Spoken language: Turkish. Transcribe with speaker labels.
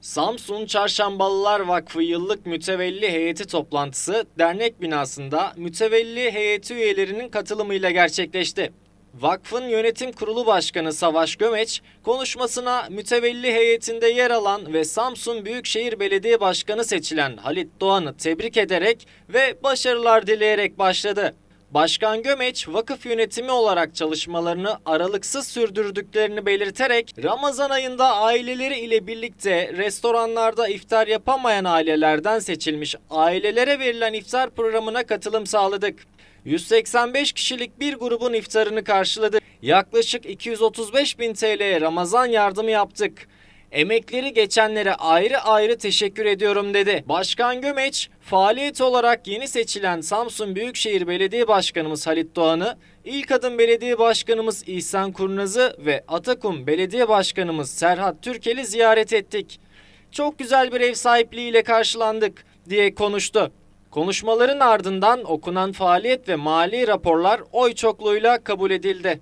Speaker 1: Samsun Çarşambalılar Vakfı yıllık mütevelli heyeti toplantısı dernek binasında mütevelli heyeti üyelerinin katılımıyla gerçekleşti. Vakfın yönetim kurulu başkanı Savaş Gömeç konuşmasına mütevelli heyetinde yer alan ve Samsun Büyükşehir Belediye Başkanı seçilen Halit Doğan'ı tebrik ederek ve başarılar dileyerek başladı. Başkan Gömeç, vakıf yönetimi olarak çalışmalarını aralıksız sürdürdüklerini belirterek Ramazan ayında aileleri ile birlikte restoranlarda iftar yapamayan ailelerden seçilmiş ailelere verilen iftar programına katılım sağladık. 185 kişilik bir grubun iftarını karşıladı. Yaklaşık 235 bin TL'ye Ramazan yardımı yaptık. Emekleri geçenlere ayrı ayrı teşekkür ediyorum dedi. Başkan Gömeç, faaliyet olarak yeni seçilen Samsun Büyükşehir Belediye Başkanımız Halit Doğan'ı, İlk Adım Belediye Başkanımız İhsan Kurnaz'ı ve Atakum Belediye Başkanımız Serhat Türkel'i ziyaret ettik. Çok güzel bir ev sahipliğiyle karşılandık diye konuştu. Konuşmaların ardından okunan faaliyet ve mali raporlar oy çokluğuyla kabul edildi.